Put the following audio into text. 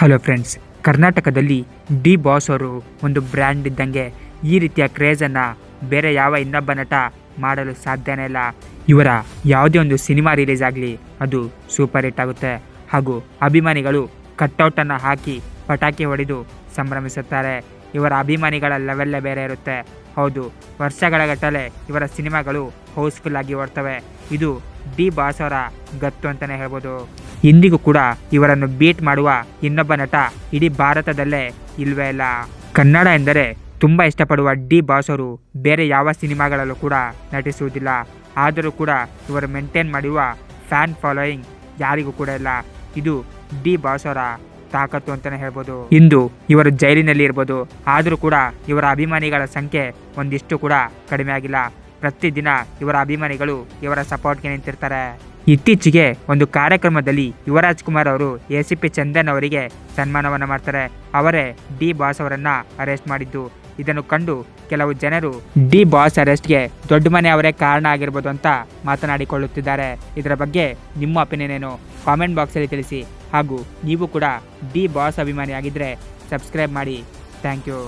Hello friends ಕರ್ನಾಟಕದಲ್ಲಿ D boss ಅವರು ಒಂದು ಬ್ರ್ಯಾಂಡ್ ಇದ್ದಂಗೆ ಈ ರೀತಿಯ ಕ್ರೇಜನ್ನು ಬೇರೆ ಯಾವ ಇನ್ನೊಬ್ಬ ನಟ ಮಾಡಲು ಸಾಧ್ಯನೇ ಇಲ್ಲ. ಇವರ ಯಾವುದೇ ಒಂದು ಸಿನಿಮಾ ರಿಲೀಸ್ ಆಗಲಿ ಅದು ಸೂಪರ್ ಹಿಟ್ ಆಗುತ್ತೆ. ಹಾಗೂ ಅಭಿಮಾನಿಗಳು ಕಟ್ಔಟನ್ನು ಹಾಕಿ ಪಟಾಕಿ ಹೊಡೆದು ಸಂಭ್ರಮಿಸುತ್ತಾರೆ. ಇವರ ಅಭಿಮಾನಿಗಳ ಲೆವೆಲ್ಲೇ ಬೇರೆ ಇರುತ್ತೆ. ಹೌದು, ವರ್ಷಗಳ ಗಟ್ಟಲೆ ಇವರ ಸಿನಿಮಾಗಳು ಹೌಸ್ಫುಲ್ ಆಗಿ ಓಡ್ತವೆ. ಇದು ಡಿ ಬಾಸ್ ಗತ್ತು ಅಂತಲೇ ಹೇಳ್ಬೋದು. ಇಂದಿಗೂ ಕೂಡ ಇವರನ್ನು ಬೀಟ್ ಮಾಡುವ ಇನ್ನೊಬ್ಬ ನಟ ಇಡೀ ಭಾರತದಲ್ಲೇ ಇಲ್ವೇ ಇಲ್ಲ. ಕನ್ನಡ ಎಂದರೆ ತುಂಬ ಇಷ್ಟಪಡುವ ಡಿ ಬಾಸ್ ಬೇರೆ ಯಾವ ಸಿನಿಮಾಗಳಲ್ಲೂ ಕೂಡ ನಟಿಸುವುದಿಲ್ಲ. ಆದರೂ ಕೂಡ ಇವರು ಮೇಂಟೈನ್ ಮಾಡುವ ಫ್ಯಾನ್ ಫಾಲೋಯಿಂಗ್ ಯಾರಿಗೂ ಕೂಡ ಇಲ್ಲ. ಇದು ಡಿ ಬಾಸ್ ಅವರ ತಾಕತ್ತು ಅಂತಲೇ ಹೇಳ್ಬೋದು. ಇಂದು ಇವರು ಜೈಲಿನಲ್ಲಿ ಇರ್ಬೋದು. ಆದರೂ ಕೂಡ ಇವರ ಅಭಿಮಾನಿಗಳ ಸಂಖ್ಯೆ ಒಂದಿಷ್ಟು ಕೂಡ ಕಡಿಮೆ ಆಗಿಲ್ಲ. ಪ್ರತಿದಿನ ಇವರ ಅಭಿಮಾನಿಗಳು ಇವರ ಸಪೋರ್ಟ್ಗೆ ನಿಂತಿರ್ತಾರೆ. ಇತ್ತೀಚೆಗೆ ಒಂದು ಕಾರ್ಯಕ್ರಮದಲ್ಲಿ ಯುವರಾಜ್ ಕುಮಾರ್ ಅವರು ಎ ಸಿ ಪಿ ಚಂದನ್ ಅವರಿಗೆ ಸನ್ಮಾನವನ್ನು ಮಾಡ್ತಾರೆ. ಅವರೇ ಡಿ ಬಾಸ್ ಅವರನ್ನ ಅರೆಸ್ಟ್ ಮಾಡಿದ್ದು. ಇದನ್ನು ಕಂಡು ಕೆಲವು ಜನರು ಡಿ ಬಾಸ್ ಅರೆಸ್ಟ್ಗೆ ದೊಡ್ಡ ಮನೆ ಅವರೇ ಕಾರಣ ಆಗಿರ್ಬೋದು ಅಂತ ಮಾತನಾಡಿಕೊಳ್ಳುತ್ತಿದ್ದಾರೆ. ಇದರ ಬಗ್ಗೆ ನಿಮ್ಮ ಒಪಿನಿಯನ್ ಏನು? ಕಾಮೆಂಟ್ ಬಾಕ್ಸಲ್ಲಿ ತಿಳಿಸಿ. ಹಾಗೂ ನೀವು ಕೂಡ ಡಿ ಬಾಸ್ ಅಭಿಮಾನಿ ಆಗಿದ್ದರೆ ಸಬ್ಸ್ಕ್ರೈಬ್ ಮಾಡಿ. Thank you